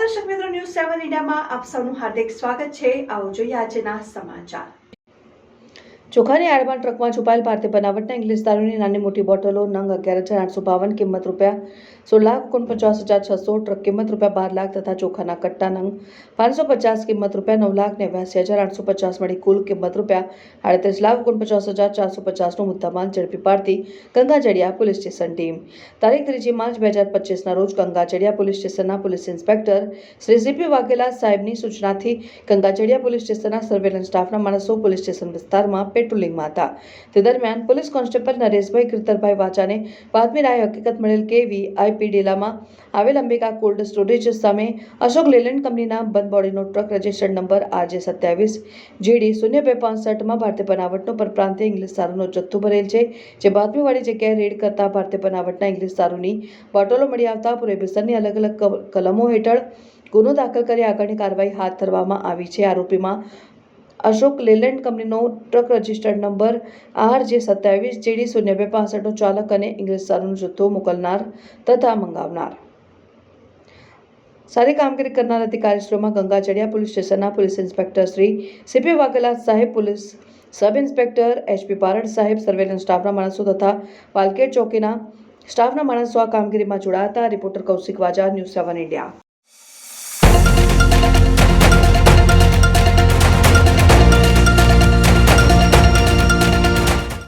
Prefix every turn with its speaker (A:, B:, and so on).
A: નમસ્કાર દર્શક મિત્રો ન્યૂઝ સેવન ઇન્ડિયામાં આપ સૌનું હાર્દિક સ્વાગત છે. આવો જોઈએ આજના સમાચાર.
B: ચોખાની આડમાં ટ્રકમાં છુપાયેલ ભારતીય બનાવટના ઇંગ્લિશ દારૂની નાની મોટી બોટલો નંગ અગિયાર હજાર આઠસો બાવન કિંમત રૂપિયા સોળ લાખ ઓગણપચાસ હજાર છસો ટ્રક કિંમત રૂપિયા બાર લાખ તથા ચોખાના કટ્ટા નંગ પાંચસો પચાસ કિંમત રૂપિયા નવ લાખ નેવ્યાસી હજાર આઠસો પચાસ મળી કુલ કિંમત રૂપિયા આડત્રીસ લાખ ઓગણપચાસ હજાર ચારસો પચાસનો મુદ્દામાલ ઝડપી પાડતી ગંગાજડિયા પોલીસ સ્ટેશન ટીમ. તારીખ ત્રીજી માર્ચ બે હજાર પચીસના રોજ ગંગાજડિયા પોલીસ સ્ટેશનના police inspector Shri CP Vaghela સાહેબની સૂચનાથી ગંગાજડિયા પોલીસ સ્ટેશનના સર્વેલન્સ સ્ટાફના માણસો પોલીસ સ્ટેશન વિસ્તારમાં પેટ્રોલિંગમાં હતા. તે દરમિયાન પોલીસ કોન્સ્ટેબલ નરેશભાઈ કીર્તરભાઈ વાચાને બાતમી રાય હકીકત મળેલ કે વીઆઈપી ડેલામાં આવેલ અંબિકા કોલ્ડ સ્ટોરેજ સામે અશોક લેલેન્ડ કંપનીના બંધ બોડીનો ટ્રક રજિસ્ટર્ડ નંબર આરજે સત્યાવીસ, જેડી શૂન્ય બે પાંસઠમાં ભારતીય બનાવટનો પરપ્રાંતીય ઇંગ્લિશ દારૂનો જથ્થો ભરેલ છે, જે બાતમીવાળી જગ્યાએ રેડ કરતા ભારતીય બનાવટના ઇંગ્લિશ સારોની બોટલો મળી આવતા પ્રોહિબિશનની અલગ અલગ કલમો હેઠળ ગુનો દાખલ કરી આગળની કાર્યવાહી હાથ ધરવામાં આવી છે. આરોપીમાં અશોક લેલેન્ડ કંપનીનો truck registered number R J સત્યાવીસ, જેડી શૂન્ય બે પાસઠનો ચાલક અને ઇંગ્લિશ દારૂનો જથ્થો મોકલનાર તથા મંગાવનાર. સારી કામગીરી કરનાર અધિકારીશ્રીઓમાં ગંગાચડિયા પોલીસ સ્ટેશનના police inspector Shri CP Vaghela સાહેબ, police sub inspector HP Parad સાહેબ, સર્વેલન્સ સ્ટાફના માણસો તથા વાલકેટ ચોકીના સ્ટાફના માણસો આ કામગીરીમાં જોડાયા હતા. Reporter Kaushik Vaja, news seven India.